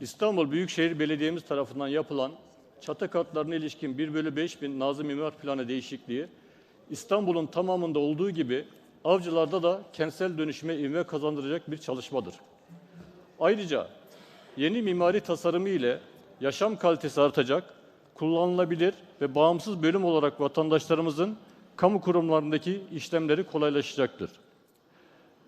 İstanbul Büyükşehir Belediye'miz tarafından yapılan çatı katlarına ilişkin 1 bölü 5 bin Nazım İmar Planı değişikliği, İstanbul'un tamamında olduğu gibi avcılarda da kentsel dönüşüme ivme kazandıracak bir çalışmadır. Ayrıca yeni mimari tasarımı ile yaşam kalitesi artacak, kullanılabilir ve bağımsız bölüm olarak vatandaşlarımızın kamu kurumlarındaki işlemleri kolaylaşacaktır.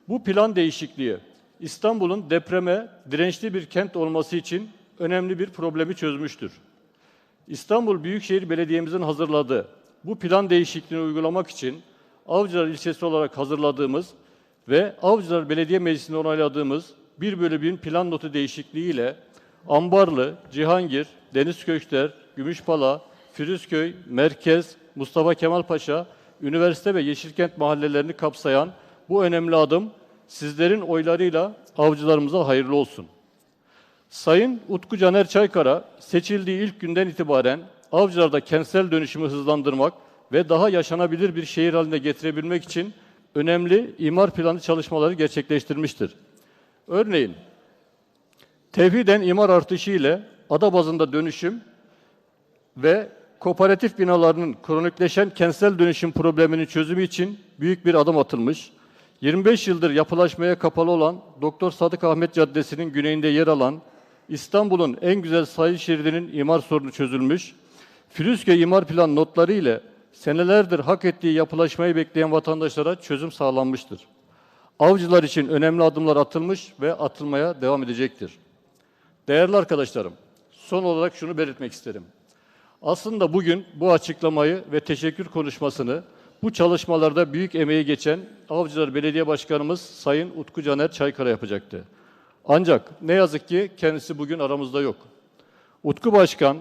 Bu plan değişikliği İstanbul'un depreme dirençli bir kent olması için önemli bir problemi çözmüştür. İstanbul Büyükşehir Belediye'mizin hazırladığı bu plan değişikliğini uygulamak için Avcılar ilçesi olarak hazırladığımız ve Avcılar Belediye Meclisi'nde onayladığımız 1 bölü 1000 plan notu değişikliğiyle Ambarlı, Cihangir, Denizköşkler, Gümüşpala, Firuzköy, Merkez, Mustafa Kemal Paşa, Üniversite ve Yeşilkent mahallelerini kapsayan bu önemli adım sizlerin oylarıyla avcılarımıza hayırlı olsun. Sayın Utku Caner Çaykara seçildiği ilk günden itibaren Avcılar'da kentsel dönüşümü hızlandırmak ve daha yaşanabilir bir şehir haline getirebilmek için önemli imar planı çalışmaları gerçekleştirmiştir. Örneğin tevhiden imar artışı ile ada bazında dönüşüm ve kooperatif binalarının kronikleşen kentsel dönüşüm probleminin çözümü için büyük bir adım atılmış. 25 yıldır yapılaşmaya kapalı olan Doktor Sadık Ahmet Caddesi'nin güneyinde yer alan İstanbul'un en güzel sahil şeridinin imar sorunu çözülmüş. Firuzköy imar plan notları ile senelerdir hak ettiği yapılaşmayı bekleyen vatandaşlara çözüm sağlanmıştır. Avcılar için önemli adımlar atılmış ve atılmaya devam edecektir. Değerli arkadaşlarım, son olarak şunu belirtmek isterim. Aslında bugün bu açıklamayı ve teşekkür konuşmasını bu çalışmalarda büyük emeği geçen Avcılar Belediye Başkanımız Sayın Utku Caner Çaykara yapacaktı. Ancak ne yazık ki kendisi bugün aramızda yok. Utku Başkan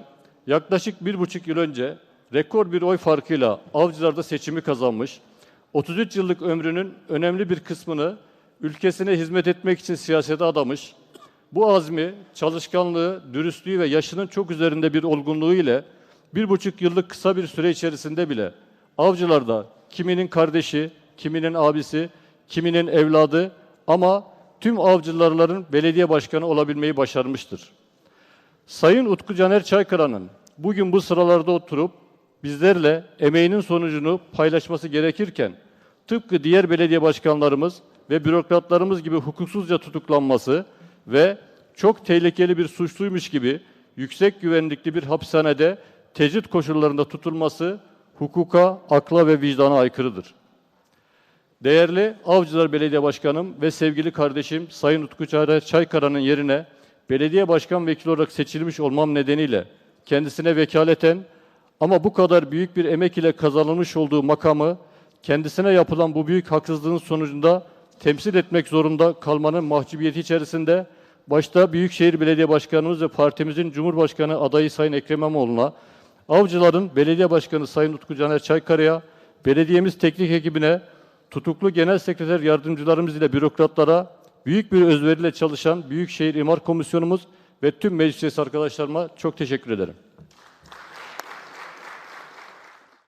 yaklaşık bir buçuk yıl önce rekor bir oy farkıyla Avcılar'da seçimi kazanmış, 33 yıllık ömrünün önemli bir kısmını ülkesine hizmet etmek için siyasete adamış, bu azmi, çalışkanlığı, dürüstlüğü ve yaşının çok üzerinde bir olgunluğu ile bir buçuk yıllık kısa bir süre içerisinde bile avcılarda kiminin kardeşi, kiminin abisi, kiminin evladı ama tüm avcılarların belediye başkanı olabilmeyi başarmıştır. Sayın Utku Caner Çaykara'nın bugün bu sıralarda oturup bizlerle emeğinin sonucunu paylaşması gerekirken tıpkı diğer belediye başkanlarımız ve bürokratlarımız gibi hukuksuzca tutuklanması ve çok tehlikeli bir suçluymuş gibi yüksek güvenlikli bir hapishanede tecrit koşullarında tutulması hukuka, akla ve vicdana aykırıdır. Değerli Avcılar Belediye Başkanım ve sevgili kardeşim Sayın Utku Çaykara'nın yerine belediye başkan vekili olarak seçilmiş olmam nedeniyle kendisine vekaleten ama bu kadar büyük bir emek ile kazanılmış olduğu makamı kendisine yapılan bu büyük haksızlığın sonucunda temsil etmek zorunda kalmanın mahcubiyeti içerisinde başta Büyükşehir Belediye Başkanımız ve partimizin Cumhurbaşkanı adayı Sayın Ekrem İmamoğlu'na, Avcılar'ın Belediye Başkanı Sayın Utku Caner Çaykara'ya, belediyemiz teknik ekibine, tutuklu genel sekreter yardımcılarımız ile bürokratlara, büyük bir özveriyle çalışan Büyükşehir İmar Komisyonumuz ve tüm meclis arkadaşlarıma çok teşekkür ederim.